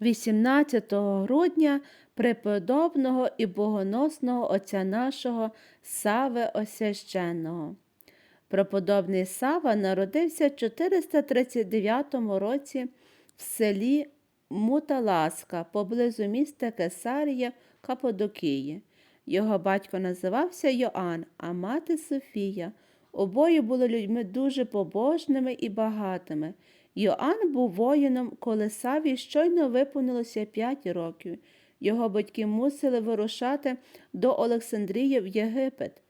18 грудня преподобного і богоносного отця нашого Сави Освященного. Преподобний Сава народився в 439 році в селі Муталаска поблизу міста Кесарія Каподокії. Його батько називався Йоанн, а мати Софія. Обоє були людьми дуже побожними і багатими. Йоанн був воїном, коли Саві щойно виповнилося 5 років. Його батьки мусили вирушати до Олександрії в Єгипет.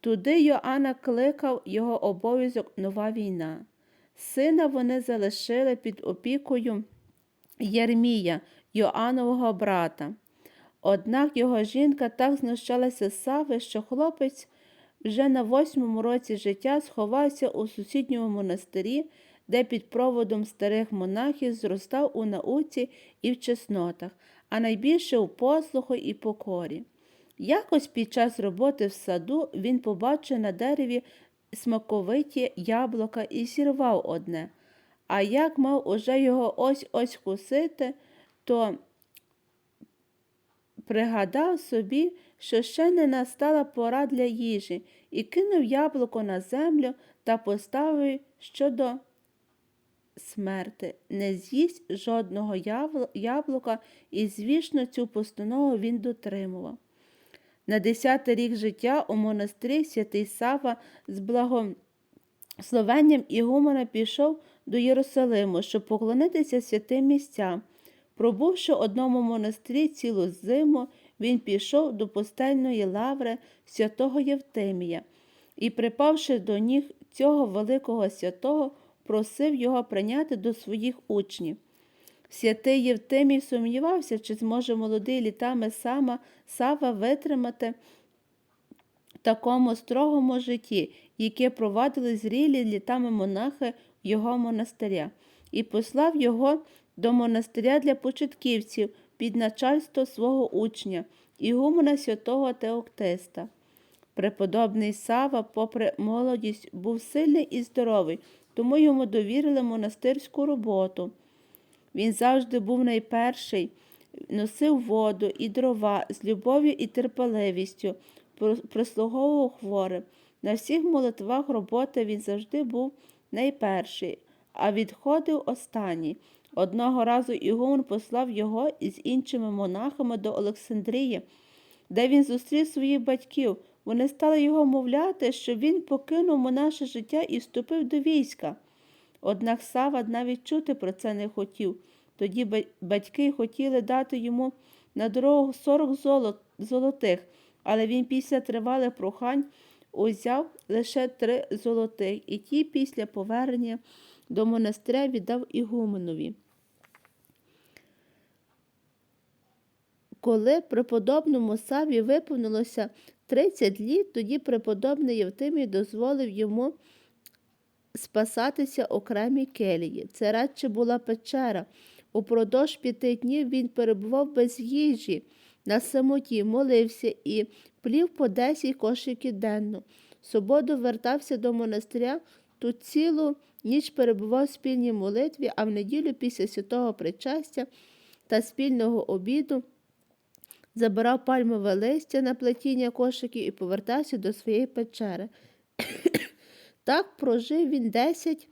Туди Йоанна кликав його обов'язок нова війна. Сина вони залишили під опікою Єрмія, Йоаннового брата. Однак його жінка так знущалася з Сави, що хлопець вже на восьмому році життя сховався у сусідньому монастирі, де під проводом старих монахів зростав у науці і в чеснотах, а найбільше у послуху і покорі. Якось під час роботи в саду він побачив на дереві смаковиті яблука і зірвав одне. А як мав уже його ось ось кусити, то пригадав собі, що ще не настала пора для їжі, і кинув яблуко на землю та поставив щодо смерти. Не з'їсть жодного яблука, і, звісно, цю постанову він дотримував. На десятий рік життя у монастирі святий Сава з благословенням Ігумена пішов до Єрусалиму, щоб поклонитися святим місцям. Пробувши одному монастирі цілу зиму, він пішов до пустельної лаври святого Євтимія і, припавши до ніг цього великого святого, просив його прийняти до своїх учнів. Святий Євтимій сумнівався, чи зможе молодий літами сама Сава витримати в такому строгому житті, яке провадили зрілі літами монахи його монастиря, і послав його до монастиря для початківців під начальство свого учня, ігумена святого Теоктиста. Преподобний Сава, попри молодість, був сильний і здоровий, тому йому довірили монастирську роботу. Він завжди був найперший, носив воду і дрова з любов'ю і терпеливістю, прислуговував хворим. На всіх молитвах роботи він завжди був найперший, а відходив останній. Одного разу Ігумен послав його із іншими монахами до Олександрії, де він зустрів своїх батьків. Вони стали його мовляти, що він покинув монаше життя і вступив до війська. Однак Сава навіть чути про це не хотів. Тоді батьки хотіли дати йому на дорогу 40 золотих, але він після тривалих прохань узяв лише три золотих, і ті після повернення до монастиря віддав ігуменові. Коли преподобному Саві виповнилося 30 літ, тоді преподобний Євтимій дозволив йому спасатися окремій келії. Це радше була печера. Упродовж п'яти днів він перебував без їжі, на самоті, молився і плів по десять кошиків денно. Суботу вертався до монастиря, тут цілу ніч перебував в спільній молитві, а в неділю після святого причастя та спільного обіду забирав пальмове листя на плетіння кошиків і повертався до своєї печери. Так прожив він десять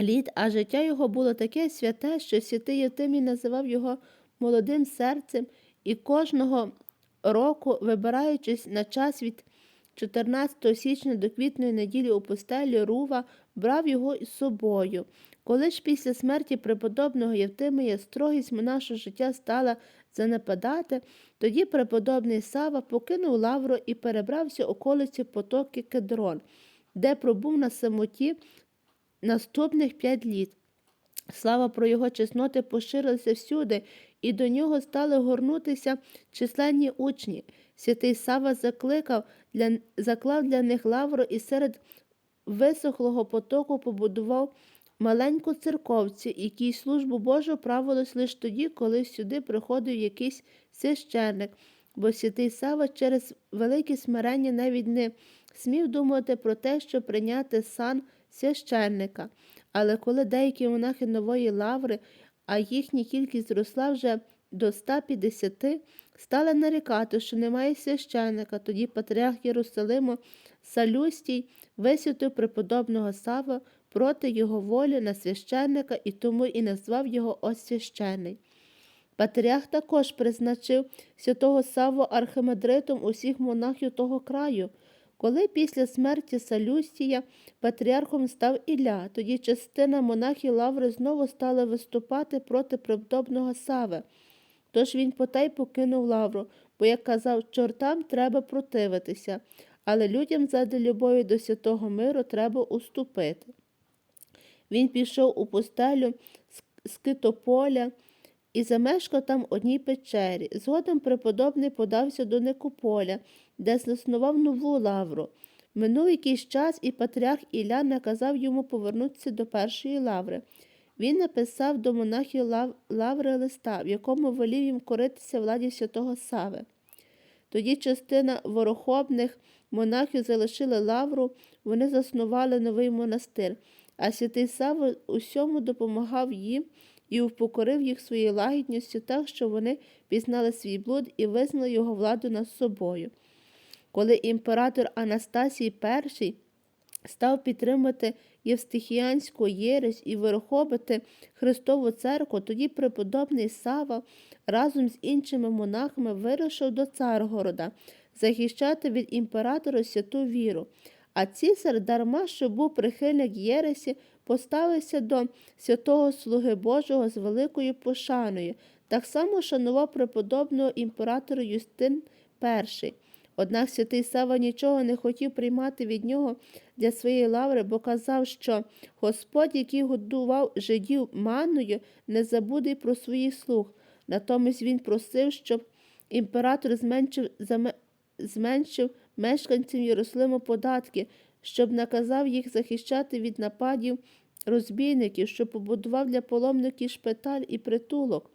літ, а життя його було таке святе, що святий Євтимій називав його молодим серцем, і кожного року, вибираючись на час від 14 січня до квітної неділі у постелі Рува, брав його із собою. Коли ж після смерті преподобного Євтимія строгість монашого життя стала занепадати, тоді преподобний Сава покинув лавру і перебрався околиці потоки Кедрон, де пробув на самоті наступних п'ять літ. Слава про його чесноти поширилася всюди, і до нього стали горнутися численні учні. Святий Сава закликав для, заклав для них лавру і серед висохлого потоку побудував маленьку церковцю, якій службу Божу правилось лише тоді, коли сюди приходив якийсь священник, бо святий Сава через велике смирення навіть не смів думати про те, щоб прийняти сан священника. Але коли деякі монахи нової лаври а їхня кількість зросла вже до 150, стали нарікати, що немає священника. Тоді патріарх Єрусалиму Салюстій висвятив преподобного Сава проти його волі на священника і тому і назвав його освящений. Патріарх також призначив святого Саву архимандритом усіх монахів того краю. Коли після смерті Салюстія патріархом став Ілля, тоді частина монахів Лаври знову стала виступати проти преподобного Сави. Тож він потай покинув Лавру, бо, як казав, чортам треба противитися, але людям заради любові до святого миру треба уступити. Він пішов у пустелю з Китополя і замешкав там одній печері. Згодом преподобний подався до Никополя, де заснував нову лавру. Минув якийсь час, і патріарх Ілля наказав йому повернутися до першої лаври. Він написав до монахів лав... лаври листа, в якому волів їм коритися владі святого Сави. Тоді частина ворохобних монахів залишили лавру, вони заснували новий монастир, а святий Сава усьому допомагав їм і упокорив їх своєю лагідністю так, що вони пізнали свій блуд і визнали його владу над собою. Коли імператор Анастасій І став підтримати Євстихіанську єресь і вирохобити Христову церкву, тоді преподобний Сава разом з іншими монахами вирушив до Царгорода захищати від імператора святу віру. А цісар, дарма, що був прихильник Єресі, поставився до святого Слуги Божого з великою пошаною, так само шанував преподобного імператора Юстин І. Однак святий Сава нічого не хотів приймати від нього для своєї лаври, бо казав, що Господь, який годував жидів манною, не забуде й про своїх слуг. Натомість він просив, щоб імператор зменшив, зменшив мешканцям Єрусалиму податки, щоб наказав їх захищати від нападів розбійників, щоб побудував для паломників шпиталь і притулок,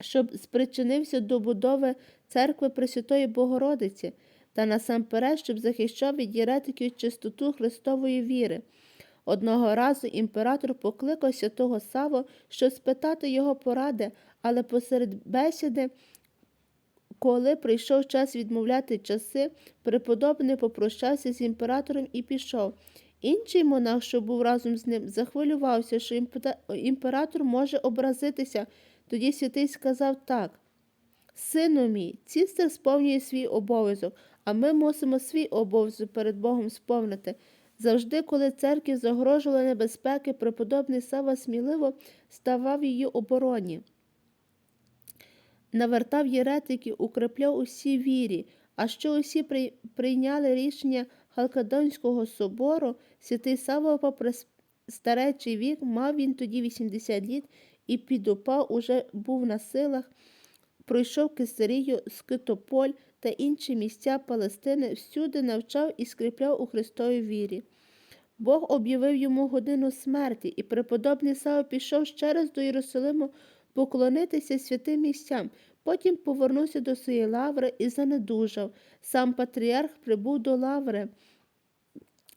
щоб спричинився до будови церкви Пресвятої Богородиці та насамперед, щоб захищав від єретиків чистоту Христової віри. Одного разу імператор покликав святого Саву, щоб спитати його поради, але посеред бесіди, коли прийшов час відмовляти часи, преподобний попрощався з імператором і пішов. Інший монах, що був разом з ним, захвилювався, що імператор може образитися. Тоді святий сказав так. Сину мій, цістер сповнює свій обов'язок, а ми мусимо свій обов'язок перед Богом сповнити. Завжди, коли церкві загрожували небезпеки, преподобний Сава сміливо ставав її обороні. Навертав єретиків, укрепляв усі вірі, а що усі прийняли рішення Халкадонського собору, святий Сава, попри старечий вік, мав він тоді 80 літ і підупав уже був на силах пройшов Кесарію, Скитополь та інші місця Палестини, всюди навчав і скріпляв у Христовій вірі. Бог об'явив йому годину смерті, і преподобний Сава пішов ще раз до Єрусалиму поклонитися святим місцям, потім повернувся до своєї лаври і занедужав. Сам патріарх прибув до лаври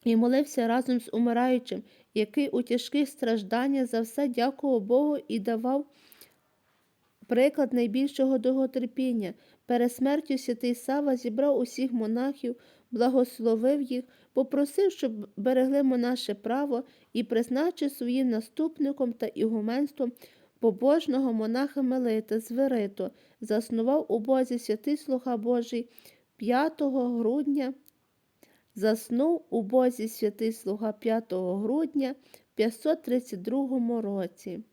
і молився разом з умираючим, який у тяжких стражданнях за все дякував Богу і давав приклад найбільшого довготерпіння. Перед смертю святий Сава зібрав усіх монахів, благословив їх, попросив, щоб берегли монаше право і призначив своїм наступником та ігуменством побожного монаха Мелита з заснував у Бозі святий Слуга Божий 5 грудня. Заснув у Бозі святий Слуга 5 грудня в 532 році.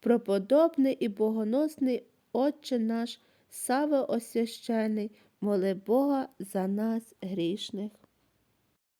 Проподобний і богоносний Отче наш, Саве освящений, моли Бога за нас грішних.